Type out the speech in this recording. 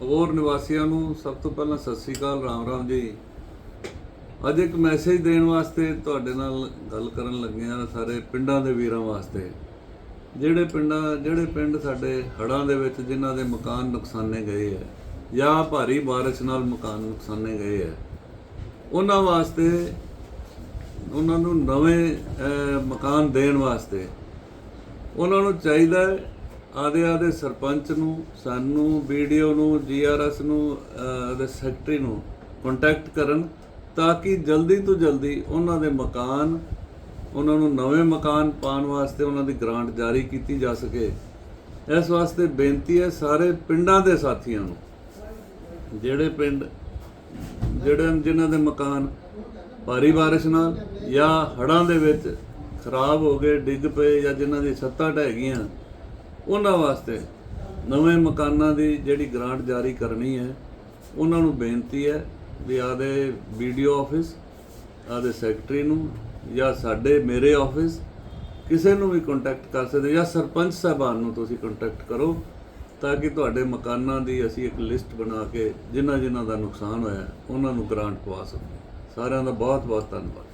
ਹੋਰ ਨਿਵਾਸੀਆਂ ਨੂੰ ਸਭ ਤੋਂ ਪਹਿਲਾਂ ਸਤਿ ਸ੍ਰੀ ਅਕਾਲ, ਰਾਮ ਰਾਮ ਜੀ। ਅੱਜ ਇੱਕ ਮੈਸੇਜ ਦੇਣ ਵਾਸਤੇ ਤੁਹਾਡੇ ਨਾਲ ਗੱਲ ਕਰਨ ਲੱਗੇ ਆ ਸਾਰੇ ਪਿੰਡਾਂ ਦੇ ਵੀਰਾਂ ਵਾਸਤੇ। ਜਿਹੜੇ ਪਿੰਡਾਂ, ਜਿਹੜੇ ਪਿੰਡ ਸਾਡੇ ਹੜ੍ਹਾਂ ਦੇ ਵਿੱਚ ਜਿਨ੍ਹਾਂ ਦੇ ਮਕਾਨ ਨੁਕਸਾਨੇ ਗਏ ਹੈ ਜਾਂ ਭਾਰੀ ਬਾਰਿਸ਼ ਨਾਲ ਮਕਾਨ ਨੁਕਸਾਨੇ ਗਏ ਹੈ, ਉਹਨਾਂ ਵਾਸਤੇ, ਉਹਨਾਂ ਨੂੰ ਨਵੇਂ ਮਕਾਨ ਦੇਣ ਵਾਸਤੇ ਉਹਨਾਂ ਨੂੰ ਚਾਹੀਦਾ ਹੈ ਆਦੇ ਆਦੇ ਸਰਪੰਚ ਨੂੰ, ਸਾਨੂੰ, ਵੀਡੀਓ ਨੂੰ ਜੀਆਰਐਸ ਨੂੰ ਦੇ ਸੈਕਟਰੀ ਨੂੰ ਕੰਟੈਕਟ ਕਰਨ ਤਾਂ ਕਿ ਜਲਦੀ ਤੋਂ ਜਲਦੀ ਉਹਨਾਂ ਦੇ ਮਕਾਨ, ਉਹਨਾਂ ਨੂੰ ਨਵੇਂ ਮਕਾਨ ਪਾਉਣ ਵਾਸਤੇ ਉਹਨਾਂ ਦੀ ਗ੍ਰਾਂਟ ਜਾਰੀ ਕੀਤੀ ਜਾ ਸਕੇ। ਇਸ ਵਾਸਤੇ ਬੇਨਤੀ ਹੈ ਸਾਰੇ ਪਿੰਡਾਂ ਦੇ ਸਾਥੀਆਂ ਨੂੰ, ਜਿਹੜੇ ਪਿੰਡ, ਜਿਹੜੇ ਜਿਨ੍ਹਾਂ ਦੇ ਮਕਾਨ ਭਾਰੀ ਬਾਰਿਸ਼ ਨਾਲ ਜਾਂ ਹੜ੍ਹਾਂ ਦੇ ਵਿੱਚ ਖਰਾਬ ਹੋ ਗਏ, ਡਿੱਗ ਪਏ ਜਾਂ ਜਿਨ੍ਹਾਂ ਦੀ ਛੱਤਾਂ ਢਹਿ ਗਈਆਂ ਉਹਨਾਂ ਵਾਸਤੇ ਨਵੇਂ ਮਕਾਨਾਂ ਦੀ ਜਿਹੜੀ ਗ੍ਰਾਂਟ ਜਾਰੀ ਕਰਨੀ ਹੈ, ਉਹਨਾਂ ਨੂੰ ਬੇਨਤੀ ਹੈ ਵੀ ਆਦੇ ਵੀਡੀਓ ਆਫਿਸ ਆਦੇ ਸੈਕਟਰੀ ਨੂੰ ਜਾਂ ਸਾਡੇ ਮੇਰੇ ਆਫਿਸ ਕਿਸੇ ਨੂੰ ਵੀ ਕੰਟੈਕਟ ਕਰ ਸਕਦੇ ਜਾਂ ਸਰਪੰਚ ਸਾਹਿਬਾਨ ਨੂੰ ਤੁਸੀਂ ਕੰਟੈਕਟ ਕਰੋ ਤਾਂ ਕਿ ਤੁਹਾਡੇ ਮਕਾਨਾਂ ਦੀ ਅਸੀਂ ਇੱਕ ਲਿਸਟ ਬਣਾ ਕੇ ਜਿਨ੍ਹਾਂ ਜਿਨ੍ਹਾਂ ਦਾ ਨੁਕਸਾਨ ਹੋਇਆ, ਉਹਨਾਂ ਨੂੰ ਗ੍ਰਾਂਟ ਪਵਾ ਸਕੀਏ। ਸਾਰਿਆਂ ਦਾ ਬਹੁਤ ਬਹੁਤ ਧੰਨਵਾਦ।